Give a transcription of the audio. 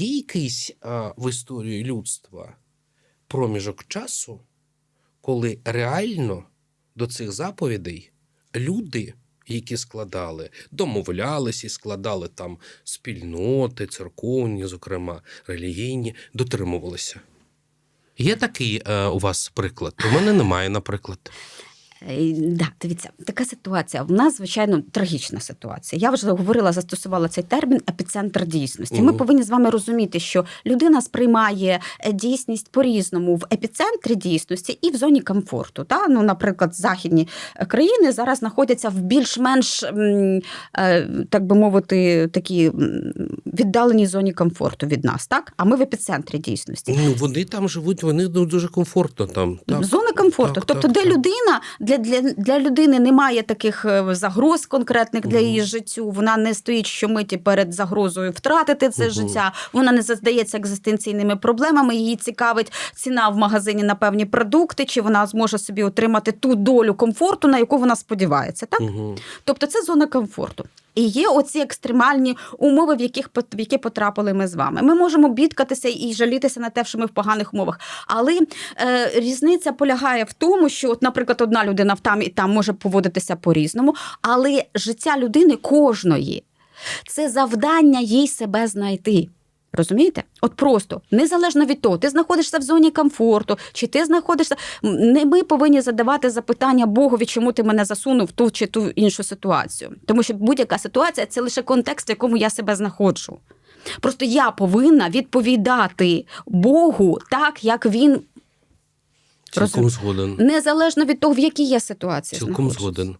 є якийсь а, в історії людства проміжок часу, коли реально до цих заповідей люди, які складали, домовлялися і складали там спільноти, церковні, зокрема, релігійні, дотримувалися. Є такий е, у вас приклад? У мене немає, наприклад. Е, Да, дивіться, така ситуація. У нас, звичайно, трагічна ситуація. Я вже говорила, застосувала цей термін епіцентр дійсності. Ми повинні з вами розуміти, що людина сприймає е, дійсність по-різному в епіцентрі дійсності і в зоні комфорту. Та? Ну, наприклад, західні е, країни зараз знаходяться в більш-менш, так би мовити, такі віддаленій зоні комфорту від нас, так? А ми в епіцентрі дійсності. Ну, вони там живуть, вони ну, дуже комфортно там. Так. Зона комфорту. Так, тобто, так, де так. людина для, для, для людини немає таких е, загроз конкретних для її життю. Вона не стоїть щомиті перед загрозою втратити це життя. Вона не задається екзистенційними проблемами. Її цікавить ціна в магазині на певні продукти, чи вона зможе собі отримати ту долю комфорту, на яку вона сподівається. Так? Угу. Тобто це зона комфорту. І є оці екстремальні умови, в яких в які потрапили ми з вами. Ми можемо бідкатися і жалітися на те, що ми в поганих умовах. Але е, різниця полягає в тому, що, от, наприклад, одна людина в там і там може поводитися по-різному, але життя людини кожної це завдання їй себе знайти. Розумієте? От просто незалежно від того, ти знаходишся в зоні комфорту, чи ти знаходишся. Не ми повинні задавати запитання Богові, чому ти мене засунув в ту чи ту іншу ситуацію. Тому що будь-яка ситуація це лише контекст, в якому я себе знаходжу. Просто я повинна відповідати Богу так, як він Цілком згоден. незалежно від того, в якій я ситуації Цілком знаходжусь. згоден.